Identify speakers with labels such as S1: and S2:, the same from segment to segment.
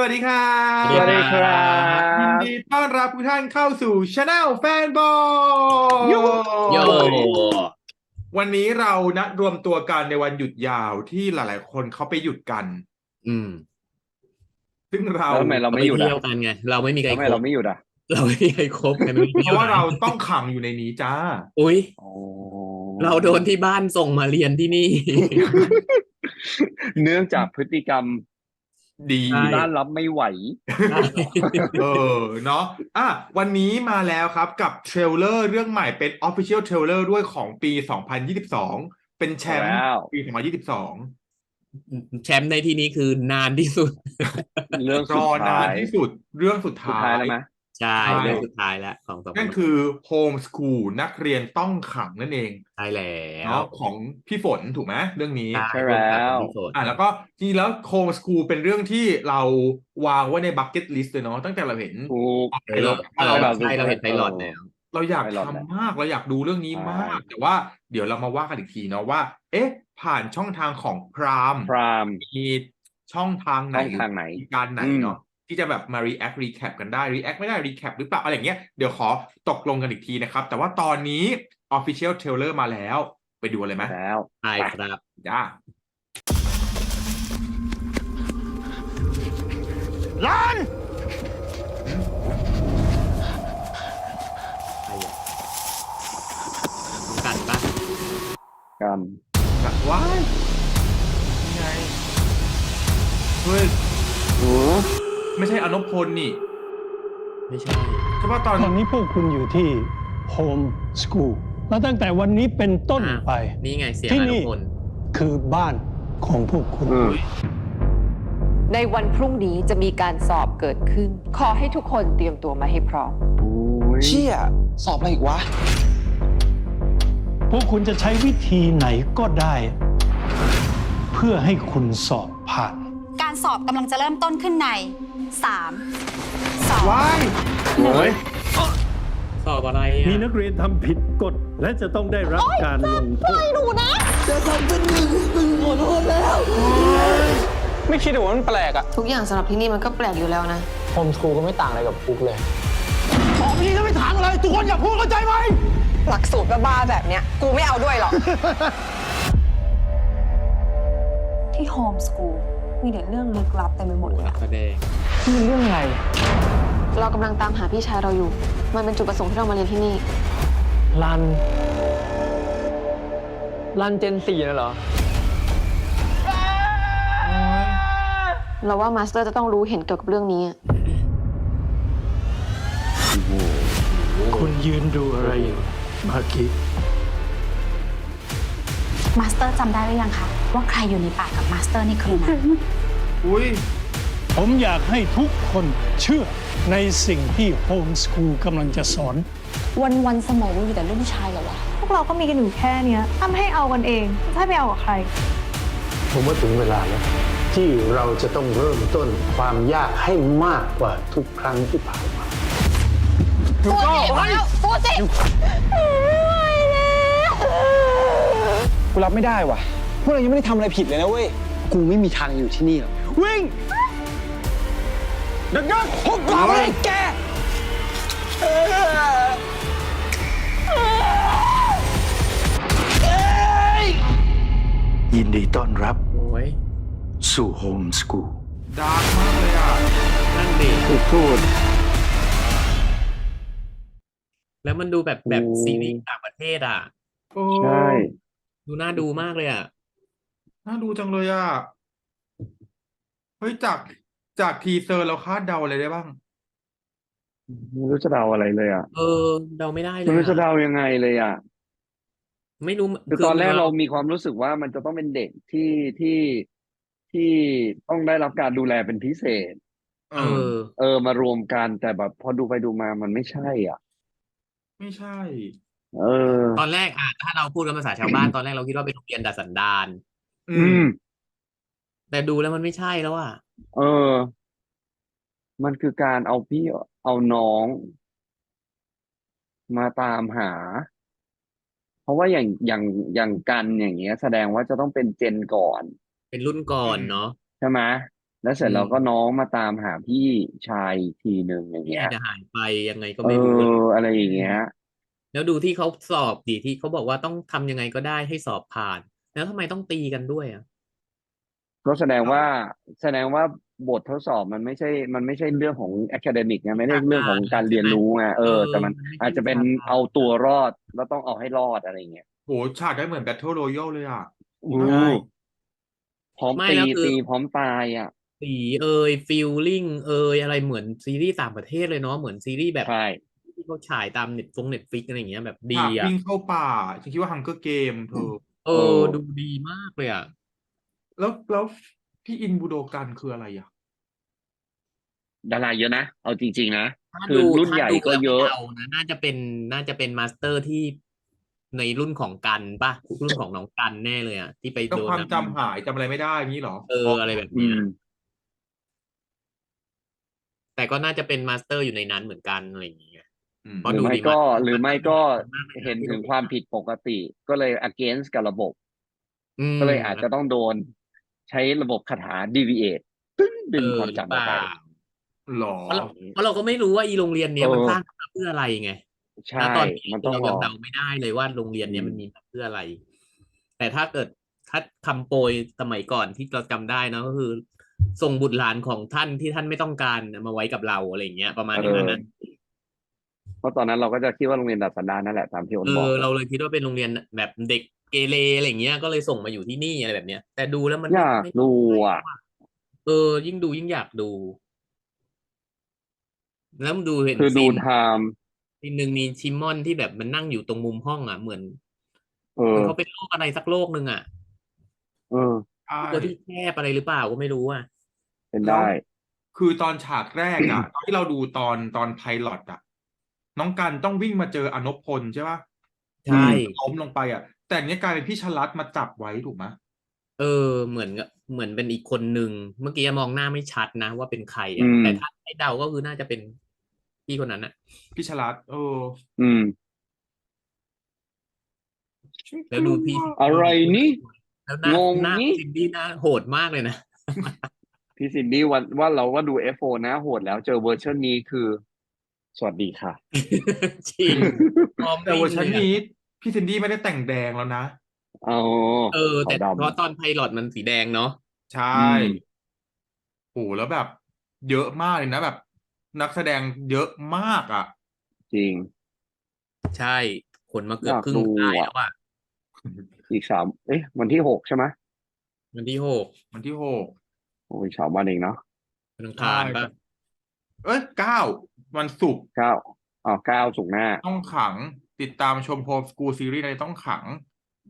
S1: สวัสดีครับ
S2: สวัสดีครับ
S1: ยินดีต้อนรับทุกท่านเข้าสู่ช anel แฟนบอล
S2: โย
S3: โย
S1: วันนี้เรานัดรวมตัวกันในวันหยุดยาวที่หลาย ๆ คนเขาไปหยุดกัน
S3: อืม
S1: ซึ่งเรา
S2: แล้วทำไมเราไม่หยุด
S3: เที่ยว
S2: อะ
S3: กันไง เราไม่มีใคร
S2: ทำไม
S3: คบ
S2: เราไม่หยุดอะ
S3: เราไม่มีใครคบกันไม่มี
S1: เพราะว่าเราต้องขังอยู่ในนี้จ้า
S3: อุ้ย
S2: โอ้
S3: เราโดนที่บ้านส่งมาเรียนที่นี่
S2: เนื่องจากพฤติกรรม
S1: ดี
S3: ใช่
S2: ที่บ้านรับไม่ไหว
S1: เออเนาะอะวันนี้มาแล้วครับกับเทรลเลอร์เรื่องใหม่เป็น Official Trailer ด้วยของปี 2022 เป็นแชมป์
S2: ว้าว
S1: ปี 2022
S3: แชมป์ในที่นี้คือนานที่สุด
S2: เรื่อง
S1: ร
S2: สุด
S1: อนา
S2: ท้านย
S1: ที่สุด เรื่องสุด
S2: สุด
S1: ท้า
S2: ท้าย
S1: ย
S2: แล้วไหม
S3: ใช่
S1: ใช่
S3: เรื่องสุดท้ายแล้วของสอง
S1: นั่นคือ Home School นักเรียนต้องขังนั่นเอง
S3: ใช่แล้ว
S1: เนาะของพี่ฝนถูกไหมเรื่องนี้
S2: ใช่แล้ว
S3: ที่สุด
S1: อะแล้วก็จริงๆแล้ว Home School เป็นเรื่องที่เราวางไว้ในบั c เก็ตลิสต์เลยเนาะตั้งแต่เราเห็น
S2: ถูก
S3: ไพลอตเออ
S2: เรา
S3: ใช่เราเห็นไพลอตแล้ว
S1: เราอยาก
S2: ไพลอต
S1: ทำ
S2: แหละ
S1: มากเราอยากดูเรื่องนี้
S2: ใช่
S1: มาก แต่ว่าเดี๋ยวเรามาว่ากันอีกทีเนาะว่า เอ๊ะ ผ่านช่องทางของพราม
S2: พราม
S1: มีช่องทางไหน
S2: ช่องทางไหน
S1: มีการไหน
S2: อืม
S1: เนาะ ที่จะแบบมา react recap กันได้ react ไม่ได้ recap หรือเปล่าอะไรอย่างเงี้ยเดี๋ยวขอตกลงกันอีกทีนะครับ แต่ว่าตอนนี้ official trailer มาแล้ว ไปดูเลยไหม
S2: แล้ว
S3: ใช่ครับ
S1: จ้า
S3: ใครอะต้องกันปะ
S2: กัน
S1: ว้ายนี่ไงเฮ้ย
S2: โอ้
S1: ไม่ใช่อนพพลนี่
S3: ไม่ใช่
S1: ใช่ป่ะตอน
S4: ตอนนี้พวกคุณอยู่ที่ Home School และตั้งแต่วันนี้เป็นต้น
S3: อะ
S4: ไป
S3: นี่ไงเสียง
S4: ที่
S3: อ
S4: นี่
S3: นุพล
S4: คือบ้านของพวกคุณ
S2: อืม
S5: ในวันพรุ่งนี้จะมีการสอบเกิดขึ้น ขอให้ทุกคนเตรียมตัวมาให้พร้อม
S2: โอ้ย
S6: เชี่ย สอบอะไรอีกวะ
S4: พวกคุณจะใช้วิธีไหนก็ได้ เพื่อให้คุณสอบผ่าน
S7: การสอบกำลังจะเริ่มต้นขึ้นใน 3 2
S1: ว้าย
S2: โอ้ย
S3: สอบอะไรอะ
S4: มีนักเรียนทำผิดกฎและจะต้องได้รับการลงโทษ
S6: ไม่คิดว่ามันแปลกอะ
S8: ทุกอย่างสำหรับที่นี่มันก็แปลกอยู่แล้วนะ
S6: โฮมสคูลก็ไม่ต่างอะไรกับคุกเลย
S5: หลักสูตรบ้าๆแบบเนี้ย กูไม่เอาด้วยหรอก
S7: ที่โฮมสกูลมีแต่เรื่องลึกลับเต็มไปหมดเลย
S3: นักแสดง
S6: นี่เรื่องอะไร
S8: เรากำลังตามหาพี่ชายเราอยู่ มันเป็นจุดประสงค์ที่เรามาเรียนที่นี่
S6: รัน รันเจนสี่น่ะเหรอ
S8: เราว่ามาสเตอร์จะต้องรู้เห็นเกี่ยวกับเรื่องนี้อะ
S4: คุณยืนดูอะไรอยู่มากี้
S7: มาสเตอร์จำได้หรือยังคะว่าใครอยู่ในป่ากับมาสเตอร์ในคืนนั้น
S1: อุ้ย
S4: ผมอยากให้ทุกคนเชื่อในสิ่งที่ Home School กำลังจะสอน
S7: วันวันๆสมองรู้อยู่แต่เรื่องผู้ชายเหรอวะ
S9: พวกเราก็มีกันอยู่แค่เนี้ยถ้าไม่ให้เอากันเองถ้าไปเอากับใคร
S4: ผมว่าถึงเวลาแล้วที่เราจะต้องเริ่มต้นความยากให้มากกว่าทุกครั้งที่ผ่านมา
S7: ฟูจิมาแล้วฟูจิ
S6: กูรับไม่ได้ว่ะ พวกเรายังไม่ได้ทำอะไรผิดเลยนะเว้ย กูไม่มีทางอยู่ที่นี่หรอก วิ่งเด็กนักพบเราไอ้แก
S4: ยินดีต้อนรับ
S3: โอ้ย
S4: สู่ Home School
S1: ดาร์กมากเลยอะ
S3: นั่นดิ
S2: ถูกพูด
S3: แล้วมันดูแบบแบบซีรีส์ต่างประเทศอะ
S2: ใช่
S3: ดูน่าดูมากเลยอะ
S1: น่าดูจังเลยอะ เฮ้ยจาก จากทีเซอร์เราคาดเดาอะไรได้บ้าง
S2: ไม่รู้จะเดาอะไรเลยอะ
S3: เออเดาไม่ได้เล
S2: ไม่
S3: ย
S2: รู้จะ
S3: อะ
S2: เดายังไงเลยอะ
S3: ไม่รู้
S2: คือตอนแรกเรามีความรู้สึกว่ามันจะต้องเป็นเด็กที่ที่ที่ต้องได้รับการดูแลเป็นพิเศษ
S1: เอ
S3: เอ
S1: อ
S3: อ
S2: เออมารวมกันแต่แบบพอดูไปดูมามันไม่ใช่อะ
S1: ไม่ใช่
S2: เออ
S3: ตอนแรกอะถ้าเราพูดกันภาษาชาวบ้านตอนแรกเราคิดว่าเป็นโรงเรียนดัดสันดาน
S1: อื
S2: อื
S1: ม
S2: ม
S3: แต่ดูแล้วมันไม่ใช่แล้วอะ
S2: เออ มันคือการเอาพี่เอาน้องมาตามหา เพราะว่าอย่างอย่างอย่างกันอย่างเงี้ย แสดงว่าจะต้องเป็นเจนก่อน
S3: เป็นรุ่นก่อนเนาะ
S2: ใช่ไหมแล้วเสร็จ
S3: อืม
S2: แล้วก็น้องมาตามหาพี่ชายอีกทีหนึ่งอย่าง
S3: ที่
S2: เงี้ย
S3: จะหายไปยังไงก็
S2: เอ
S3: ไม่รู้
S2: ออะไรอย่างเงี้ย
S3: แล้วดูที่เขาสอบดิที่เขาบอกว่าต้องทำยังไงก็ได้ให้สอบผ่าน แล้วทำไมต้องตีกันด้วยอะ
S2: ก็แสดงว่าแสดงว่าบททดสอบมันไม่ใช่ มันไม่ใช่เรื่องของ academic ไงไม่ได้เรื่องของการเรียนรู้ไงเออ แต่มันอาจจะเป็นเอาตัวรอดแล้วต้องเอาให้รอดอะไรอย่างเงี้ย
S1: โหฉากได้เหมือน Battle Royale เลยอะ
S2: อู้
S3: ใช่
S2: พร้อม
S3: ไม่
S2: ตี
S3: แล้วคือ
S2: ตีพร้อมตายอะ
S3: สีเอยฟิลลิ่งเอยอะไรเหมือนซีรีส์ต่างประเทศเลยเนาะเหมือนซีรีส์แบบ
S2: ใช่
S3: ที่เขาฉายตามเน็ตฟงเน็ตฟิกอะไรอย่างเงี้ยแบบดี
S1: ฉาก
S3: อะ
S1: วิ่งเข้าป่า ฉันคิดว่า Hunger Game เธอ
S3: เออดูดีมากเลยอะ
S1: แล้วแล้วพี่อินบูโดกันคืออะไรอะ
S2: ดาราเยอะนะ เอาจริง ๆ นะ
S3: ถ้า
S2: คือ
S3: ดู
S2: รุ่น
S3: ถ้า
S2: ใหญ่
S3: ดู
S2: ก็
S3: แล้ว
S2: เยอะ
S3: ไม่เดานะน่าจะเป็นน่าจะเป็นมาสเตอร์ที่ในรุ่นของกันป่ะรุ่นของน้องกันแน่เลยอะที่ไป
S1: ก็
S3: โดน
S1: ความ
S3: น้ำ
S1: จำหายจำอะไรไม่ได้งี้เหรอ
S3: เอออะไรแบบ
S2: อื
S3: เนี้ย
S2: ม
S3: แต่ก็น่าจะเป็นมาสเตอร์อยู่ในนั้นเหมือนกันอะไรอย่างเงี้ย
S1: อืม
S3: เพราะ
S2: หรือ
S3: ดู
S2: ไม่
S3: ดี
S2: ก็
S3: มาก
S2: หรือไม่ก็
S3: มากเลยนะ
S2: เห็น
S3: ที่
S2: ถึง
S3: เรา
S2: ความผิดปกติ ก็เลย against กับระบบ
S3: อืม
S2: ก็เลยอาจจะต้องโดน ใช้ระบบคาถา deviate ตึ้งดึง
S3: เออ
S2: ความจำออกไป
S3: หรือเปล่า
S1: หรอ
S3: เพราะเราเพราะเราก็ไม่รู้ว่าอีโรงเรียนเนี้ย
S2: เออ
S3: มันสร้างมาเพื่ออะไรไง
S2: ใช่
S3: ณตอนนี้
S2: มันต้อง
S3: เรา
S2: ร
S3: ยัง
S2: อ
S3: เดาไม่ได้เลยว่าโรงเรียนเนี้ย
S2: อืม
S3: มันมีมาเพื่ออะไร แต่ถ้าเกิดถ้าคำโปรยสมัยก่อนที่เราจำได้เนอะก็คือส่งบุตรหลานของท่านที่ท่านไม่ต้องการมาไว้กับเราอะไรอย่างเงี้ย ประมาณอย่างนั้นนะ
S2: เพราะตอนนั้นเราก็จะคิดว่าโรงเรียนดัดสันดานนั่นแหละตามที่โอน
S3: เอ
S2: บอก
S3: อเราเลยคิดว่าเป็นโรงเรียนแบบเด็ก เกเรอะไรอย่างเงี้ย ก็เลยส่งมาอยู่ที่นี่อะไรแบบเนี้ย แต่ดูแล้วมัน
S2: อยาก
S3: ไม่
S2: ดูอะ
S3: เออ ยิ่งดูยิ่งอยากดู แล้วมันดูเห็น
S2: คือดู
S3: ซีน
S2: ไทม์
S3: ซีนหนึ่งมีชิมอนที่แบบมันนั่งอยู่ตรงมุมห้องอะเหมือน
S2: เอ
S3: เหมื
S2: อ
S3: อนเขาเป็นโรคอะไรสักโรคหนึ่งอะ
S2: เออ
S1: ใช่
S3: ตัวที่แคบอะไรหรือเปล่าก็ไม่รู้อะ
S2: เป็นได้
S1: คือตอนฉากแรกอะ ตอนที่เราดูตอนตอนไพลอตอะ น้องกันต้องวิ่งมาเจออนพพลใช่ปะ
S3: ใช่
S1: ล้มลงไปอะ แต่อันเนี้ยกลายเป็นพี่ชลัดมาจับไว้ถูกไหม
S3: เออ เหมือนกับเหมือนเป็นอีกคนหนึ่งเมื่อกี้มองหน้าไม่ชัดนะว่าเป็นใคร
S2: อื
S3: อะ
S2: ม
S3: แต่ถ้าให้เดาก็คือน่าจะเป็นพี่คนนั้นอะ
S1: พี่ชลัดเออ
S2: อืม
S3: แล้วดูพี่
S2: อะไรนี่
S3: แล้วหน้าง
S2: ง
S3: หน้า
S2: นี่
S3: ซินดี้หน้าโหดมากเลยนะ
S2: พี่ซินดี้วันว่าเราว่าดู F4 นะโหดแล้วเจอเวอร์ชันนี้คือ สวัสดีค่ะ
S3: จริงพร้อม
S1: แต่เวอร์ชัน
S3: วิ่งเลยอะ
S1: นี้ พี่ซินดี้ไม่ได้แต่งแดงแล้วนะ
S2: เอา
S3: เออ แต่
S2: ขาวดำ
S3: เพราะตอนไพลอตมันสีแดงเนาะ
S1: ใช่
S2: อืม
S1: โห แล้วแบบ เยอะมากเลยนะแบบ นักแสดงเยอะมากอะ
S2: จริง
S3: ใช่คนมาเกือบ
S2: อยาก
S3: ครึ่ง
S2: ดู
S3: ได้
S2: อะ
S3: แล้วอะ
S2: อีกสามเอ๊ะวันที่หกใช่ไหม
S3: วันที่หก
S1: วันที่หก
S2: โอ้ยสามวันเองเนาะ
S3: วันอังคารป่ะ
S1: เอ้ยเก้าวันศุกร์
S2: เก้าอ๋อเก้าสุกร์หน้า
S1: ต้องขัง ติดตามชมโฮมสกูลซีรีส์ในต้องขัง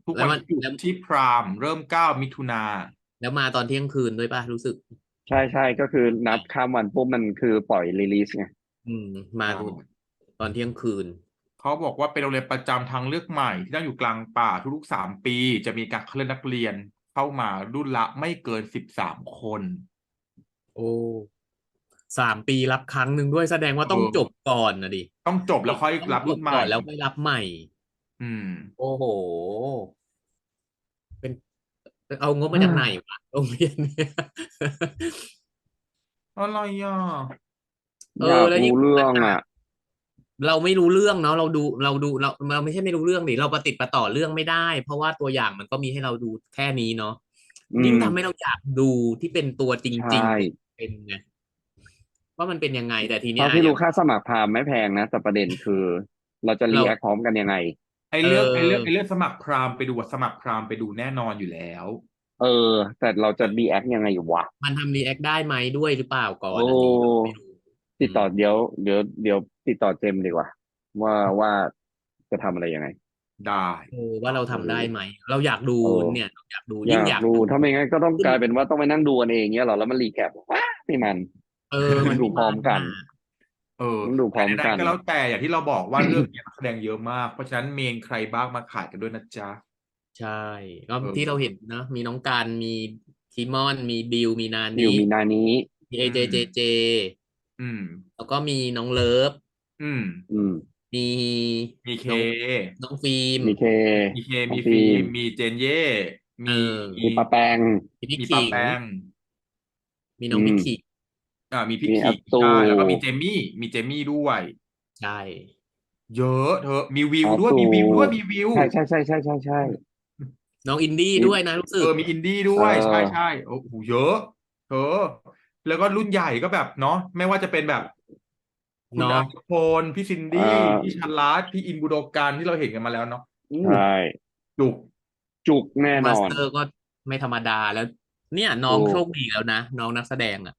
S1: ทุก
S3: แล้ว
S1: วั
S3: มันน
S1: หยุด
S3: แล้ว
S1: ที่พรามเริ่มเก้ามิถุนา
S3: แล้วมาตอนเที่ยงคืนด้วยป่ะรู้สึก
S2: ใช่ใช่ก็คือนับข้ามวันปุ๊บมันคือปล่อยรีลีสไง
S3: อืม มาตอนเที่ยงคืน
S1: เขาบอกว่าเป็นโรงเรียนประจำทางเลือกใหม่ ที่ตั้งอยู่กลางป่าทุกๆสามปี จะมีการคัดเลือกนักเรียนเข้ามารุ่นละไม่เกินสิบสามคน
S3: โอ้ สามปีรับครั้งหนึ่งด้วยแสดงว่าต้อง
S1: เออ
S3: จบก่อนนะดิ
S1: ต้องจบแล้วค่อยรับรุ่นใหม่
S3: ก่อนแล้วค่อยรับใหม่
S1: อืม
S3: โอ้โห เป็นเอางบมาจากไหนวะโรงเรียนเนี่ย
S1: อะไรอะ
S3: เอ
S2: อยา
S3: อกแล้วยิ่ง
S2: รู้เรื่องอะ
S3: เราไม่รู้เรื่องเนาะเราดูเราดูเราเราไม่ใช่ไม่รู้เรื่องดิเราประติดประต่อเรื่องไม่ได้ เพราะว่าตัวอย่างมันก็มีให้เราดูแค่นี้เนาะ
S2: อืม
S3: ยิ่งทำให้เราอยากดูที่เป็นตัวจริง
S2: ใช่
S3: ๆเป็นไง ว่ามันเป็นยังไงแต่ที
S2: เพ
S3: เนี้ย
S2: ราะที่รู้ค่าสมัครพรามไม่แพงนะ แต่ประเด็นคือ เราจะรีแอคพร้อมกันยังไง
S1: ไอเรื่อง
S3: เออ
S1: ไอเรื่องไอเรื่องสมัครพรามไปดูอะสมัครพรามไปดูแน่นอนอยู่แล้ว
S2: เออ แต่เราจะรีแอคยังไงอยู่วะ
S3: มันทำรีแอคได้ไหมด้วยหรือเปล่าก่อน
S2: โอ้
S3: อันนี้เราไม่รู้
S2: ติดต่อเดี๋ยวเดี๋ยวเดี๋ยวติดต่อเจมส์ดีกว่า ว่าว่าจะทำอะไรยังไง
S1: ได้
S3: เออว่าเราทำได้ไหม เราอยากดู
S2: เออ
S3: เนี่ยเราอยากดู
S2: อ
S3: ยิ่ง
S2: ยาก
S3: อยาก
S2: ดู
S3: ดู
S2: ถ้าไม่งั้นก็ต้องกลายเป็นว่าต้องไปนั่งดูกันเองเงี้ยเหรอแล้วมันรีแคปว้าไม่มัน
S3: เออมัน
S2: ดูพร้อมกัน
S1: เออ
S2: ต้องดูพร้อม
S1: แต่
S2: กัน
S1: ใดๆก็แล้วแต่อย่างที่เราบอกว่าเรื่องนี้นักแสดงเยอะมาก เพราะฉะนั้นเมนใครบ้างมาขายกันด้วยนะจ๊ะ
S3: ใช่ก็
S1: เออ
S3: ที่เราเห็นนะมีน้องการมีคิมอนมีบิวมีนา
S2: อ
S3: นี
S2: ยู่มีนานี้
S3: มีเอเจเจเจ
S1: อืม
S3: แล้วก็มีน้องเลิฟ
S1: อืม
S2: อืม
S3: มี
S1: มีเค
S3: น้องน้องฟิล์ม
S2: มีเค
S1: มีเค
S2: น้อง
S1: มี
S2: ฟิ
S1: ฟิ
S2: ล์
S1: ล์
S2: ม
S1: มมีเจนเย่ มี
S3: เออ
S2: มีปลาแปง
S3: มีพี่
S1: มี
S3: ขิ
S1: ปางแป้ง
S3: มีน้อง
S2: อืม
S3: มิกกี้
S1: อ่ามีพี่
S2: มี
S1: ขิ
S2: อั
S1: ง
S2: ตตู
S1: ใช่แล้วก็มีเจมี่ มีเจมี่ด้วย
S3: ใช่
S1: เยอะเธอะมีวิว
S2: อัต
S1: ด้วย
S2: ตู
S1: มีวิวด้วยมีวิว
S2: ใช่ใช่ใช่ใช่ใช่ใช่
S3: น้องอินดี้
S2: มี
S3: ด้วยนะรู้สึก
S1: เออ มีอินดี้ด้วย
S2: เออ
S1: ใช่ใช่โอ้โหเยอะเธอแล้วก็รุ่นใหญ่ก็แบบเนาะ ไม่ว่าจะเป็นแบบ คุณ
S3: เนาะ
S1: อาภพลพี่ซินดี้ พี่ชันลัดพี่อินบูโดการที่เราเห็นกันมาแล้วเนาะอู้
S2: ใช่
S1: จุก
S2: จุกแน่น
S3: มา
S2: อ
S3: ส
S2: น
S3: เตอร์ก็ไม่ธรรมดาแล้ว เนี่ยน้อง
S2: ถูก
S3: โชคดีแล้วนะ น้องนักแสดงอะ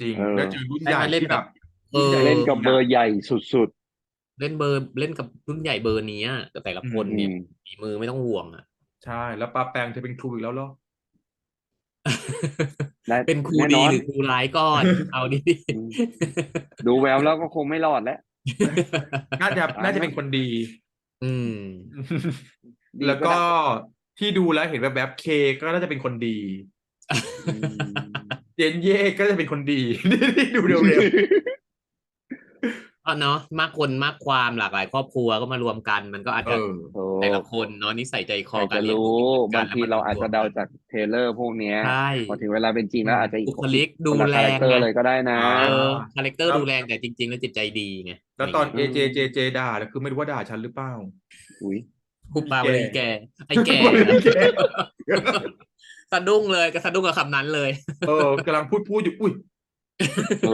S1: จริง
S2: เออ
S1: แล้วเจอรุ่น
S3: ได้
S1: ใหญ่
S3: มาเล่น
S1: ที่แบบ
S3: เออ
S2: เล่นกับเบอร์ใหญ่สุด
S3: เล่นเบอร์เล่นกับรุ่นใหญ่เบอร์นี้อะแต่แต่ละคน
S2: ๆ
S3: เนี่ย
S2: อืม
S3: ฝีมือไม่ต้องห่วงอะ
S1: ใช่ แล้วปาแปงจะเป็นครูอีกแล้วเหรอ
S2: ได้
S3: เป็นครู
S2: แน่น
S3: ดี
S2: อน
S3: หรือครูร้ายก่อน เอาดิ
S2: อืมดูแววแล้วก็คงไม่รอดแล้ว
S1: น่าจะ
S2: อ่า
S1: น่าจะเป็นคนดี
S3: อืม
S2: ดี
S1: แล้ว
S2: ก็
S1: ก็
S2: ได้
S1: ที่ดูแล้วเห็นแบบแบบเคก็น่าจะเป็นคนดี
S2: อืม
S1: เจนเย่ก็จะเป็นคนดีที่ดูเร็ว
S3: ก็เนาะมากคนมากความหลากหลายครอบครัวก็มารวมกัน มันก็อาจ
S1: ๆเอ
S3: จะ
S1: อ
S2: โอ้
S3: แต่ละคนเนาะนิสัยใจคอ
S2: ใคร
S3: การ
S2: จะ
S3: เลี้ยง
S2: รู้
S3: ดูไม่เหมือนกัน
S2: บางทีเราอาจจะเดาจากเทรลเลอร์พวกเนี้ย
S3: ใช่
S2: พอถึงเวลาเป็นจริงแล้วอาจจะอีก
S3: บุคลิกดู
S2: คนละ
S3: แร
S2: คาแรค
S3: ง
S2: เตอร์
S3: ไง
S2: เลยก็ได้นะ
S3: เออคาแรคเตอร์
S1: ครับ
S3: ดูแรงแต่จริง ๆ แล้วจิตใจดีไง
S1: แล้วตอน
S3: ย่าง
S1: เอ
S3: เงี้ย
S1: เจเจเจด่าแล้วคือไม่รู้ว่าด่าฉันหรือเปล่า
S2: อุ้ย
S3: ครูปา
S1: แก่
S3: วลีแกไอ้แก่
S1: แก่
S3: สะดุ้งเลยก็สะดุ้งกับคำนั้นเลย
S1: เออกำลังพูดพูดอยู่ อุ้ย
S2: เ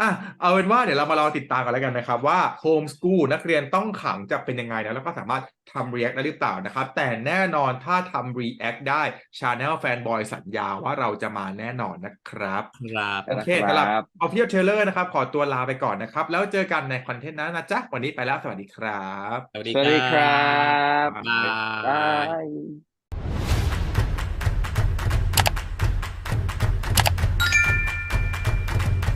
S2: ออ
S1: อะเอาเป็นว่าเดี๋ยวเรามารอติดตามกันแล้วกันนะครับ ว่าโฮมส o ู l นักเรียนต้องขังจะเป็นยังไงนะแล้วก็สามารถทำ React ได้หรือเปล่านะครับ แต่แน่นอนถ้าทำ React ได้ Channel Fanboy สัญญาว่าเราจะมาแน่นอนนะครับ
S3: ครับ
S1: โอเค
S2: ครับ
S1: สำหรับ Official Trailer นะครับ ขอตัวลาไปก่อนนะครับ แล้วเจอกันในคอนเทนต์หนั้นนะจ๊ะวันนี้ไปแล้วสวัสดีครับ
S3: สวัสดี
S2: สวัสดีครับ
S3: บ๊ายบา
S2: บายย